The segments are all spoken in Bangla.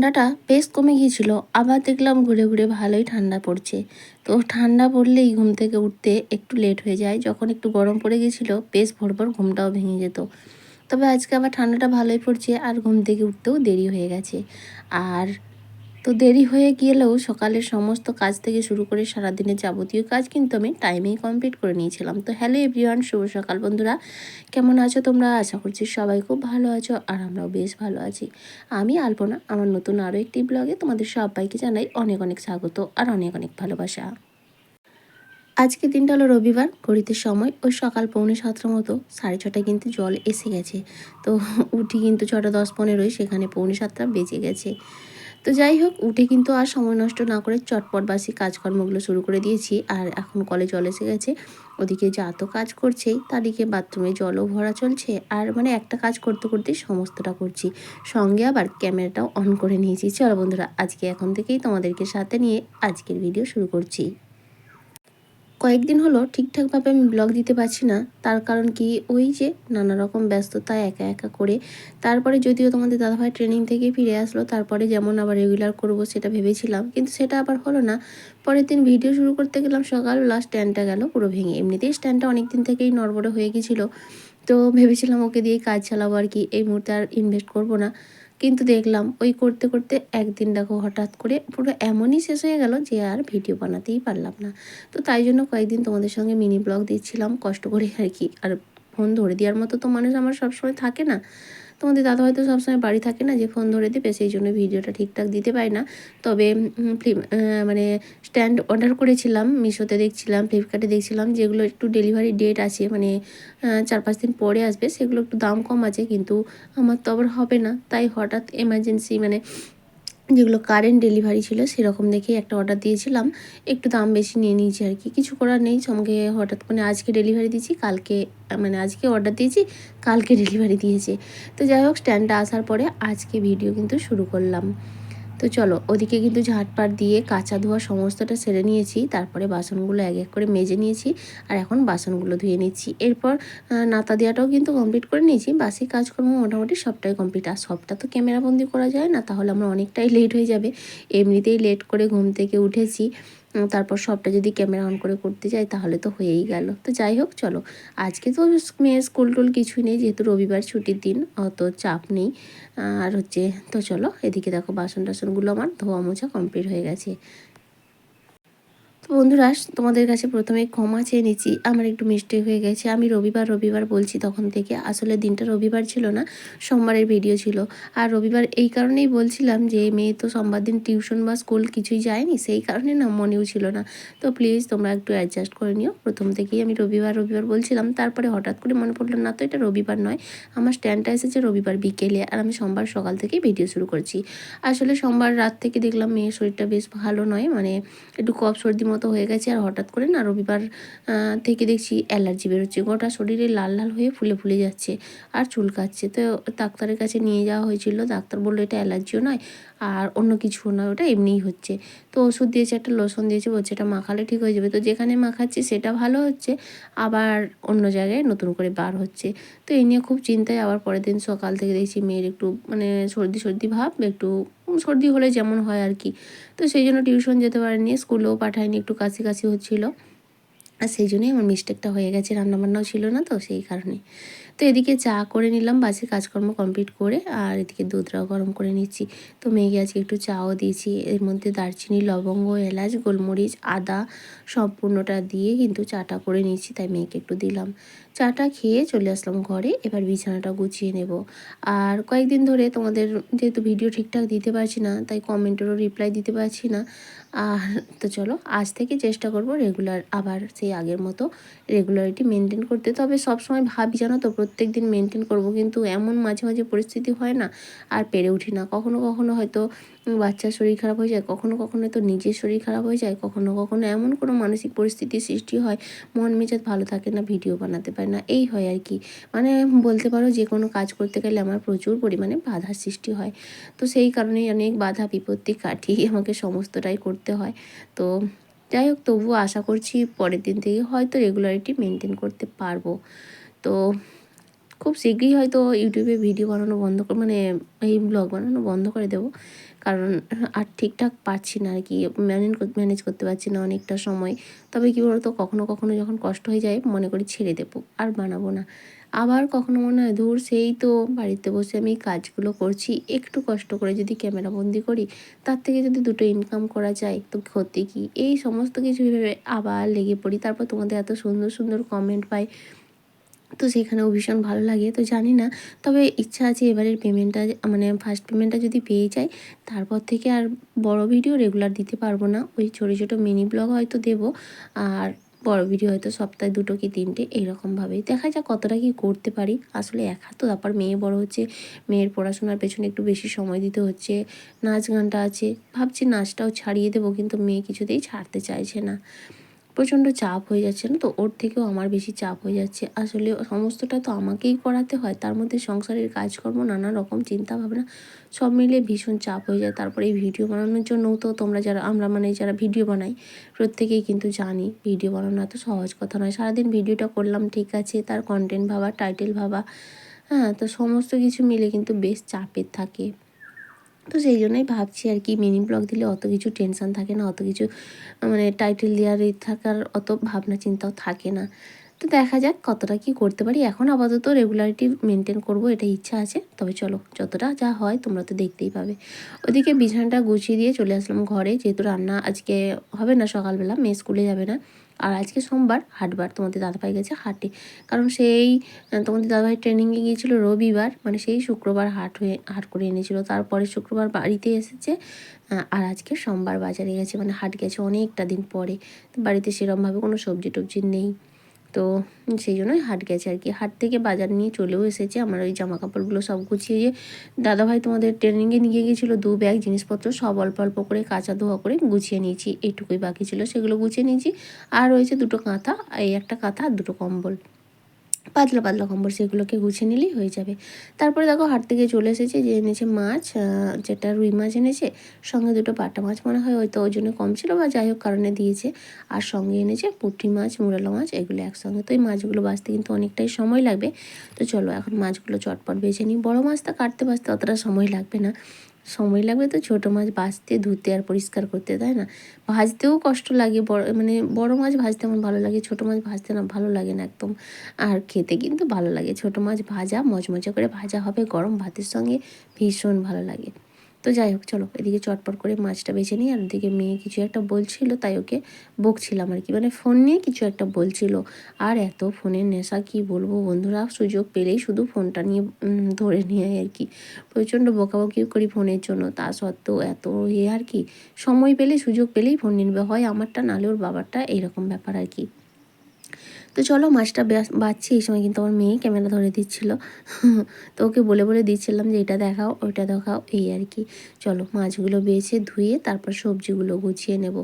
ঠান্ডাটা বেশ কমে গিয়েছিল, আবার দেখলাম ঘুরে ঘুরে ভালোই ঠান্ডা পড়ছে। তো ঠান্ডা পড়লেই ঘুম থেকে উঠতে একটু লেট হয়ে যায়, যখন একটু গরম পড়ে গেছিল বেশ ভোর ভোর ঘুমটাও ভেঙে যেত। তবে আজকে আবার ঠান্ডাটা ভালোই পড়ছে, আর ঘুম থেকে উঠতেও দেরি হয়ে গেছে। আর তো দেরি হয়ে গেলেও সকালের সমস্ত কাজ থেকে শুরু করে সারাদিনের যাবতীয় কাজ কিন্তু আমি টাইমেই কমপ্লিট করে নিয়েছিলাম। তো হ্যালো এভরিওয়ান শুভ সকাল বন্ধুরা। কেমন আছো তোমরা? আশা করছি সবাই খুব ভালো আছো আর আমরাও বেশ ভালো আছি। আমি আলপনা, আমার নতুন আরও একটি ব্লগে তোমাদের সবাইকে জানাই অনেক অনেক স্বাগত আর অনেক অনেক ভালোবাসা। আজকে দিনটা হলো রবিবার, ঘড়িতে সময় ওই সকাল পৌনে সাতটার মতো, সাড়ে ছটায় কিন্তু জল এসে গেছে। তো উঠি কিন্তু ছটা দশ পনেরোই সেখানে পৌনে সাতটা বেজে গেছে। তো যাই হোক, উঠে কিন্তু আর সময় নষ্ট না করে চটপট বাসি কাজকর্মগুলো শুরু করে দিয়েছি। আর এখন কলে জল এসে গেছে, ওদিকে যা তো কাজ করছেই, তাদিকে বাথরুমে জলও ভরা চলছে। আর মানে একটা কাজ করতে করতে সমস্তটা করছি। সঙ্গে আবার ক্যামেরাটাও অন করে নিয়েছি। চলো বন্ধুরা, আজকে এখন থেকেই তোমাদেরকে সাথে নিয়ে আজকের ভিডিও শুরু করছি। কয়েকদিন হলো ঠিকঠাকভাবে আমি ব্লগ দিতে পারছি না। তার কারণ কি? ওই যে নানা রকম ব্যস্ততা, একা একা করে। তারপরে যদিও তোমাদের দাদাভাই ট্রেনিং থেকে ফিরে আসলো, তারপরে যেমন আবার রেগুলার করব সেটা ভেবেছিলাম। কিন্তু সেটা আবার হলো না। পরের দিন ভিডিও শুরু করতে গেলাম সকালবেলা স্ট্যান্ডটা গেল পুরো ভেঙে। এমনিতেই স্ট্যান্ডটা অনেক দিন থেকেই নড়বড়ে হয়ে গেছিল। তো ভেবেছিলাম ওকে দিয়ে কাজ চালাবো আর কি। এই মুহূর্তে আর ইনভেস্ট করব না। কিন্তু দেখলাম ওই করতে করতে একদিন দেখো হঠাৎ করে পুরো এমনই শেষ হয়ে গেল যে আর ভিডিও বানাতেই পারলাম না। তো তাই জন্য কয়েকদিন তোমাদের সঙ্গে মিনি ব্লগ দিচ্ছিলাম, কষ্ট করে আর কি। আর ফোন ধরে দেওয়ার মতো তো মানুষ আমার সবসময় থাকে না। তোমাদের দাদা হয়তো সবসময় বাড়ি থাকে না যে ফোন ধরে দেবে, সেই জন্য ভিডিওটা ঠিকঠাক দিতে পারি না। তবে মানে স্ট্যান্ড অর্ডার করেছিলাম, মিশোতে দেখছিলাম ফ্লিপকার্টে দেখছিলাম, যেগুলো একটু ডেলিভারি ডেট আছে মানে চার পাঁচ দিন পরে আসবে, সেগুলো একটু দাম কম আছে, কিন্তু আমার তো আবার হবে না। তাই হঠাৎ এমার্জেন্সি মানে যেগুলো কারেন্ট ডেলিভারি ছিল, সেরকম দেখেই একটা অর্ডার দিয়েছিলাম। একটু দাম বেশি নিয়ে নিয়েছি আর কি। কিছু করার নেই, সঙ্গে হঠাৎ করে আজকে ডেলিভারি দিয়েছি, কালকে মানে আজকে অর্ডার দিয়েছি, কালকে ডেলিভারি দিয়েছে। তো যাই হোক স্ট্যান্ডটা আসার পরে আজকে ভিডিও কিন্তু শুরু করলাম। তো চলো, ওদিকে কিন্তু ঝাঁটপাট দিয়ে কাঁচা ধোয়া সমস্তটা সেরে নিয়েছি, তারপরে বাসনগুলো এক এক করে মেজে নিয়েছি আর এখন বাসনগুলো ধুয়ে নিচ্ছি। এরপর নাতা দেওয়াটাও কিন্তু কমপ্লিট করে নিয়েছি, বাসি কাজকর্ম মোটামুটি সবটাই কমপ্লিট আর সবটা তো ক্যামেরাবন্দি করা যায় না, তাহলে আমরা অনেকটাই লেট হয়ে যাবে। এমনিতেই লেট করে ঘুম থেকে উঠেছি। তারপর সবটা যদি ক্যামেরা অন করে করতে যাই, তাহলে তো হয়েই গেল। তো যাই হোক, চলো। আজকে তো মেয়ের স্কুল টুল কিছুই নেই, যেহেতু রবিবার ছুটির দিন, অত চাপ নেই। আর হচ্ছে, তো চলো, এদিকে দেখো বাসন টাসনগুলো আমার ধোয়া মোছা কমপ্লিট হয়ে গেছে। বন্ধুরা, তোমাদের কাছে প্রথমে ক্ষমা চেয়ে নিচ্ছি। আমার একটু মিস্টেক হয়ে গেছে। আমি রবিবার রবিবার বলছি তখন থেকে। আসলে দিনটা রবিবার ছিল না, সোমবারের ভিডিও ছিল। আর রবিবার এই কারণেই বলছিলাম যে, মেয়ে তো সোমবার দিন টিউশন বা স্কুল কিছুই যায়নি, সেই কারণে না মনেও ছিল না। তো প্লিজ তোমরা একটু অ্যাডজাস্ট করে নিও। প্রথম থেকেই আমি রবিবার রবিবার বলছিলাম। তারপরে হঠাৎ করে মনে পড়ল, না তো এটা রবিবার নয়। আমার স্ট্যান্ডটা এসেছে রবিবার বিকেলে আর আমি সোমবার সকাল থেকেই ভিডিও শুরু করছি। আসলে সোমবার রাত থেকে দেখলাম মেয়ের শরীরটা বেশ ভালো নয়। মানে একটু কফ সর্দি মতো হয়ে গেছে আর হঠাৎ করে না রবিবার থেকে দেখছি অ্যালার্জি বেরোচ্ছে। গোটা শরীরে লাল লাল হয়ে ফুলে ফুলে যাচ্ছে আর চুলকাচ্ছে। তো ডাক্তারের কাছে নিয়ে যাওয়া হয়েছিল। ডাক্তার বলল, এটা অ্যালার্জিও নয় আর অন্য কিছুও নয়, ওটা এমনিই হচ্ছে। তো ওষুধ দিয়েছে, একটা লোশন দিয়েছে, বলছে এটা মাখালে ঠিক হয়ে যাবে। তো যেখানে মাখাচ্ছি সেটা ভালো হচ্ছে, আবার অন্য জায়গায় নতুন করে বার হচ্ছে। তো এই নিয়ে খুব চিন্তায় আবার পরের দিন সকাল থেকে দেখছি মেয়ের একটু মানে সর্দি সর্দি ভাব, একটু সর্দি হলে যেমন হয় আর কি। তো সেই জন্য টিউশন যেতে পারেনি, স্কুলেও পাঠায়নি একটু কাশি কাশি হচ্ছিল। আর সেই জন্যই আমার মিস্টেকটা হয়ে গেছে, রান্নাবান্নাও ছিল না তো সেই কারণে। তো এদিকে চা করে নিলাম, বাসি কাজকর্ম কমপ্লিট করে, আর এদিকে দুধটাও গরম করে নিচ্ছি। তো মেয়েকে আজকে একটু চাও দিয়েছি, এর মধ্যে দারচিনি, লবঙ্গ, এলাচ, গোলমরিচ, আদা সম্পূর্ণটা দিয়ে কিন্তু চাটা করে নিচ্ছি তাই মেয়েকে একটু দিলাম। চাটা খেয়ে চলে আসলাম ঘরে, এবার বিছানাটা গুছিয়ে নেব। আর কয়েকদিন ধরে তোমাদের যেহেতু ভিডিও ঠিকঠাক দিতে পারছি না, তাই কমেন্টেরও রিপ্লাই দিতে পারছি না। আর তো চলো, আজ থেকে চেষ্টা করব রেগুলার আবার সেই আগের মতো রেগুলারিটি মেনটেন করতে। তবে সবসময় ভাবি জানো তো প্রত্যেক দিন মেনটেন করব, কিন্তু এমন মাঝে মাঝে পরিস্থিতি হয় না, আর পেরে উঠি না। কখনো কখনো হয়তো বাচ্চার শরীর খারাপ হয়ে যায়, কখনো কখনো তো নিজের শরীর খারাপ হয়ে যায়, কখনো কখনো এমন কোনো মানসিক পরিস্থিতির সৃষ্টি হয়, মন মেজাজ ভালো থাকে না, ভিডিও বানাতে পারে না, এই হয় আর কি। মানে বলতে পারো যে কোনো কাজ করতে গেলে আমার প্রচুর পরিমাণে বাধার সৃষ্টি হয়। তো সেই কারণেই অনেক বাধা, বিপত্তি কাটিয়ে আমাকে সমস্তটাই করতে হয়। তো যাই হোক, তবুও আশা করছি পরের দিন থেকে হয়তো রেগুলারিটি মেনটেন করতে পারব। তো খুব শীঘ্রই হয়তো ইউটিউবে ভিডিও বানানো বন্ধ করে মানে এই ব্লগ বানানো বন্ধ করে দেবো। কারণ আর ঠিকঠাক পারছি না আর কি। ম্যানেজ ম্যানেজ করতে পারছি না অনেকটা সময়। তবে কী বলতো, কখনো কখনো যখন কষ্ট হয়ে যায়, মনে করি ছেড়ে দেবো, আর বানাবো না। আবার কখনো মনে হয়, ধূর, সেই তো বাড়িতে বসে আমি কাজগুলো করছি, একটু কষ্ট করে যদি ক্যামেরা বন্দি করি, তার থেকে যদি দুটো ইনকাম করা যায়, তো ক্ষতি কী? এই সমস্ত কিছু ভেবে আবার লেগে পড়ি। তারপর তোমাদের এত সুন্দর সুন্দর কমেন্ট পাই। তো সেখানেও ভীষণ ভালো লাগে, তো জানি না। তবে ইচ্ছা আছে এবারের পেমেন্টটা মানে ফার্স্ট পেমেন্টটা যদি পেয়ে যাই, তারপর থেকে আর বড় ভিডিও রেগুলার দিতে পারব না। ওই ছোটো ছোটো মিনি ব্লগ হয়তো দেবো, আর বড় ভিডিও হয়তো সপ্তাহে দুটো কি তিনটে, এইরকমভাবেই। দেখা যাক কতটা কি করতে পারি। আসলে এক হাত তো তারপর মেয়ে বড় হচ্ছে, মেয়ের পড়াশোনার পেছনে একটু বেশি সময় দিতে হচ্ছে, নাচ গানটা আছে। ভাবছি নাচটাও ছাড়িয়ে দেবো, কিন্তু মেয়ে কিছুতেই ছাড়তে চাইছে না। প্রচণ্ড চাপ হয়ে যাচ্ছে না তো? ওর থেকেও আমার বেশি চাপ হয়ে যাচ্ছে। আসলে সমস্তটা তো আমাকেই করাতে হয়। তার মধ্যে সংসারের কাজকর্ম, নানা রকম চিন্তা ভাবনা সব মিলে ভীষণ চাপ হয়ে যায়। তারপরে এই ভিডিও বানানোর জন্যও তো তোমরা যারা, আমরা মানে যারা ভিডিও বানাই, প্রত্যেকেই কিন্তু জানি ভিডিও বানানো এত সহজ কথা নয়। সারাদিন ভিডিওটা করলাম, ঠিক আছে, তার কন্টেন্ট ভাবা টাইটেল ভাবা হ্যাঁ তো সমস্ত কিছু মিলে কিন্তু বেশ চাপের থাকে। তো সেই জন্যই ভাবছি আর কি মিনি ব্লগ দিলে অত কিছু টেনশান থাকে না, অত কিছু মানে টাইটেল দেওয়ার থাকার অত ভাবনা চিন্তাও থাকে না। তো দেখা যাক কতটা কি করতে পারি। এখন আপাতত রেগুলারিটি মেনটেন করব এটা ইচ্ছা আছে। তবে চলো, যতটা যা হয় তোমরা তো দেখতেই পাবে। ওদিকে বিছানাটা গুছিয়ে দিয়ে চলে আসলাম ঘরে। যেহেতু রান্না আজকে হবে না, সকালবেলা, মেয়ে স্কুলে যাবে না। আর আজকে সোমবার, হাটবার, তোমাদের দাদাভাই গেছে হাটে। কারণ সেই তোমাদের দাদাভাই ট্রেনিংয়ে গিয়েছিল রবিবার মানে সেই শুক্রবার হাট হয়ে, হাট করে এনেছিল। তারপরে শুক্রবার বাড়িতে এসেছে আর আজকে সোমবার বাজারে গেছে মানে হাট গেছে অনেকটা দিন পরে। বাড়িতে সেরমভাবে কোনো সবজি টবজি নেই। তো সেই জন্যই হাট গেছে আর কি। হাট থেকে বাজার নিয়ে চলেও এসেছে। আমার ওই জামা কাপড়গুলো সব গুছিয়ে যে দাদাভাই তোমাদের ট্রেনিংয়ে নিয়ে গিয়েছিল, দু ব্যাগ জিনিসপত্র সব অল্প অল্প করে কাঁচা ধোয়া করে গুছিয়ে নিয়েছি। এইটুকুই বাকি ছিল, সেগুলো গুছিয়ে নিয়েছি। আর রয়েছে দুটো কাঁথা, এই একটা কাঁথা আর দুটো কম্বল। পাতলা পাতলা কম্বল সেগুলোকে গুছিয়ে নিলেই হয়ে যাবে। তারপরে দেখো হাট থেকে চলে এসেছে যে এনেছে মাছ যেটা রুই মাছ এনেছে, সঙ্গে দুটো পাটা মাছ মনে হয়, হয়তো ওই জন্য কম ছিল বা যাই হোক কারণে দিয়েছে। আর সঙ্গে এনেছে পুঁটি মাছ, মুরালা মাছ, এগুলো একসঙ্গে। তো এই মাছগুলো বাঁচতে কিন্তু অনেকটাই সময় লাগবে। তো চলো এখন মাছগুলো চটপট বেছে নিই। বড়ো মাছটা কাটতে বাঁচতে অতটা সময় লাগবে না। সময় লাগবে তো ছোটো মাছ ভাজতে, ধুতে আর পরিষ্কার করতে, তাই না? ভাজতেও কষ্ট লাগে, বড় মানে বড় মাছ ভাজতে আমার ভালো লাগে, ছোটো মাছ ভাজতে না ভালো লাগে না একদম। আর খেতে কিন্তু ভালো লাগে, ছোটো মাছ ভাজা, মজমজা করে ভাজা হবে, গরম ভাতের সঙ্গে ভীষণ ভালো লাগে। তো যাই হোক, চলো, এদিকে চটপট করে মাছটা বেছে নিই, আর ওদিকে মেয়ে কিছু একটা বলছিল, তাই ওকে বকছিলাম আর কি। মানে ফোন নিয়ে কিছু একটা বলছিল। আর এত ফোনের নেশা, কি বলব বন্ধুরা, সুযোগ পেলেই শুধু ফোনটা নিয়ে ধরে নিয়ে আর কি। প্রচণ্ড বকাবকি করি ফোনের জন্য, তা সত্ত্বেও এত ইয়ে আর কি। সময় পেলে, সুযোগ পেলেই ফোন নিবে হয়, আমারটা নালে ওর বাবারটা এইরকম ব্যাপার আর কি। তো চলো মাছটা বাচ্ছি, এই সময় কিন্তু আমার মেয়ে ক্যামেরা ধরে দিচ্ছিল। তো ওকে বলে বলে দিচ্ছিলাম যে, এটা দেখাও, ওইটা দেখাও। এই আর কি। চলো মাছগুলো বেছে ধুয়ে তারপর সবজিগুলো গুছিয়ে নেব।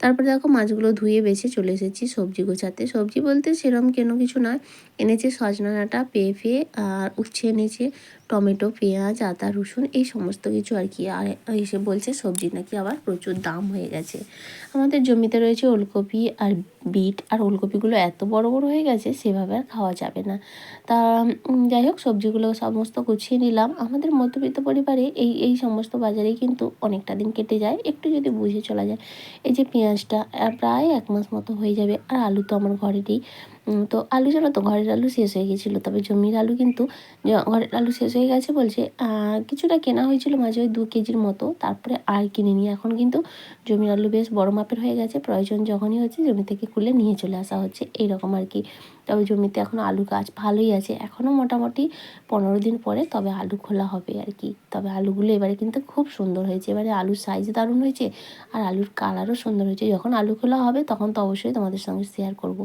তারপর দেখো মাছগুলো ধুয়ে বেছে চলে এসেছি সবজি গোছাতে। সবজি বলতে সেরম কেন কিছু নয় এনেছে সজনা ডাঁটা, পেঁপে আর উচ্ছে এনেছে, টমেটো, পেঁয়াজ, আদা, রসুন, এই সমস্ত কিছু আর কি। আর এসে বলছে সবজি নাকি আবার প্রচুর দাম হয়ে গেছে। আমাদের জমিতে রয়েছে ওলকপি আর বিট, আর ওলকপিগুলো এত বড় বড় হয়ে গেছে সেভাবে আর খাওয়া যাবে না। তা যাই হোক, সবজিগুলো সমস্ত গুছিয়ে নিলাম। আমাদের মধ্যবিত্ত পরিবারে এই এই সমস্ত বাজারেই কিন্তু অনেকটা দিন কেটে যায়। একটু যদি বুঝে চলা যায়, এই যে পেঁয়াজটা প্রায় এক মাস মতো হয়ে যাবে। আর আলু তো আমার ঘরেরই। তো আলু জানো তো ঘরের আলু শেষ হয়ে গেছিল। তবে জমির আলু কিন্তু ঘরের আলু শেষ হয়ে গেছে বলছে কিছুটা কেনা হয়েছিল মাঝে ওই দু কেজির মতো, তারপরে আর কিনে নিয়ে এখন কিন্তু জমির আলু বেশ বড় মাপের হয়ে গেছে, প্রয়োজন যখনই হচ্ছে জমি থেকে খুলে নিয়ে চলে আসা হচ্ছে, এইরকম আর কি। তবে জমিতে এখন আলু গাছ ভালোই আছে এখনও মোটামুটি পনেরো দিন পরে তবে আলু খোলা হবে আর কি। তবে আলুগুলো এবারে কিন্তু খুব সুন্দর হয়েছে, এবারে আলুর সাইজ দারুণ হয়েছে, আর আলুর কালারও সুন্দর হয়েছে। যখন আলু খোলা হবে তখন তো অবশ্যই তোমাদের সঙ্গে শেয়ার করব।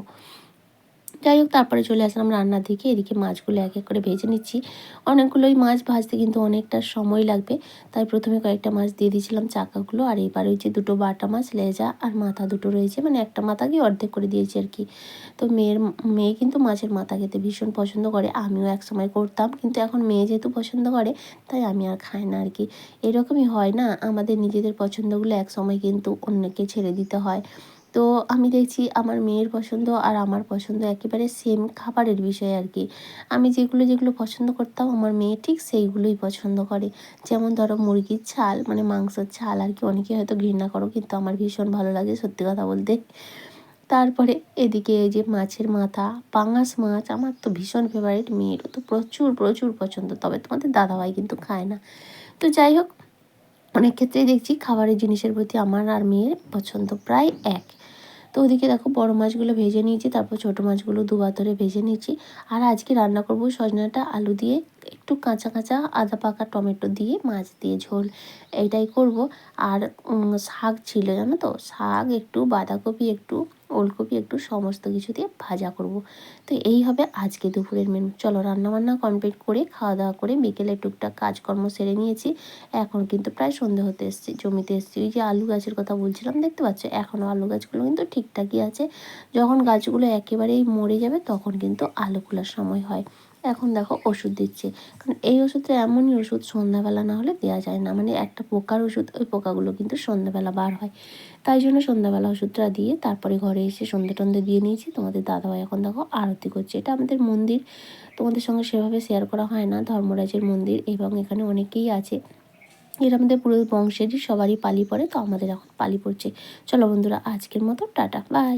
যাই হোক, তারপরে চলে আসলাম রান্নার দিকে। এদিকে মাছগুলো এক এক করে ভেজে নিচ্ছি। অনেকগুলোই মাছ ভাজতে কিন্তু অনেকটা সময় লাগবে। তাই প্রথমে কয়েকটা মাছ দিয়ে দিয়েছিলাম চাকাগুলো। আর এবার ওই যে দুটো বাটা মাছ, লেজা আর মাথা দুটো রয়েছে। মানে একটা মাথাকে অর্ধেক করে দিয়েছি আর কি। তো মেয়ের, মেয়ে কিন্তু মাছের মাথা খেতে ভীষণ পছন্দ করে। আমিও এক সময় করতাম, কিন্তু এখন মেয়ে যেহেতু পছন্দ করে, তাই আমি আর খাই না আর কি। এরকমই হয় না? আমাদের নিজেদের পছন্দগুলো এক সময় কিন্তু অন্যকে ছেড়ে দিতে হয়। তো আমি দেখছি আমার মেয়ের পছন্দ আর আমার পছন্দ একেবারে সেম খাবারের বিষয় আর কি। আমি যেগুলো যেগুলো পছন্দ করতাম আমার মেয়ে ঠিক সেইগুলোই পছন্দ করে। যেমন ধরো মুরগির ছাল মানে মাংসের ছাল আর কি অনেকে হয়তো ঘৃণা করো, কিন্তু আমার ভীষণ ভালো লাগে সত্যি কথা বলতে। তারপরে এদিকে এই যে মাছের মাথা, পাঙাশ মাছ, আমার তো ভীষণ ফেভারিট মেয়েরও তো প্রচুর প্রচুর পছন্দ, তবে তোমাদের দাদাভাই কিন্তু খায় না। তো যাই হোক, অনেক ক্ষেত্রেই দেখছি খাবারের জিনিসের প্রতি আমার আর মেয়ের পছন্দ প্রায় এক। তো ওদিকে দেখো বড় মাছগুলো ভেজে নিয়েছি, তারপর ছোটো মাছগুলো দুবার ধরে ভেজে নিয়েছি। আর আজকে রান্না করব সজনাটা আলু দিয়ে, একটু কাঁচা কাঁচা আদা পাকা টমেটো দিয়ে মাছ দিয়ে ঝোল এটাই করব। আর শাক ছিল জানো তো, শাক একটু বাঁধাকপি একটু ওলকপি একটু সমস্ত কিছু দিয়ে ভাজা করব। তো এই হবে আজকে দুপুরের মেনু চলো রান্নাবান্না কমপ্লিট করে খাওয়া দাওয়া করে বিকেলে টুকটাক কাজকর্ম সেরে নিয়েছি। এখন কিন্তু প্রায় সন্ধে হতে এসেছি, জমিতে এসেছি। ওই যে আলু গাছের কথা বলছিলাম, দেখতে পাচ্ছ? এখনও আলু গাছগুলো কিন্তু ঠিকঠাকই আছে। যখন গাছগুলো একেবারেই মরে যাবে, তখন কিন্তু আলু খোলার সময় হয়। এখন দেখো ওষুধ দিচ্ছে। কারণ এই ওষুধটা এমনই ওষুধ সন্ধ্যাবেলা না হলে দেওয়া যায় না। মানে একটা পোকার ওষুধ, ওই পোকাগুলো কিন্তু সন্ধ্যাবেলা বার হয়। তাই জন্য সন্ধ্যাবেলা ওষুধটা দিয়ে তারপরে ঘরে এসে সন্ধে টন্ধে দিয়ে নিয়েছি। তোমাদের দাদাভাই এখন দেখো আরতি করছে। এটা আমাদের মন্দির। তোমাদের সঙ্গে সেভাবে শেয়ার করা হয় না। ধর্মরাজের মন্দির এবং এখানে অনেকেই আছে। এর আমাদের পুরো বংশেরই সবারই পালি পড়ে। তো আমাদের এখন পালি পড়ছে। চলো বন্ধুরা, আজকের মতো টাটা। বাই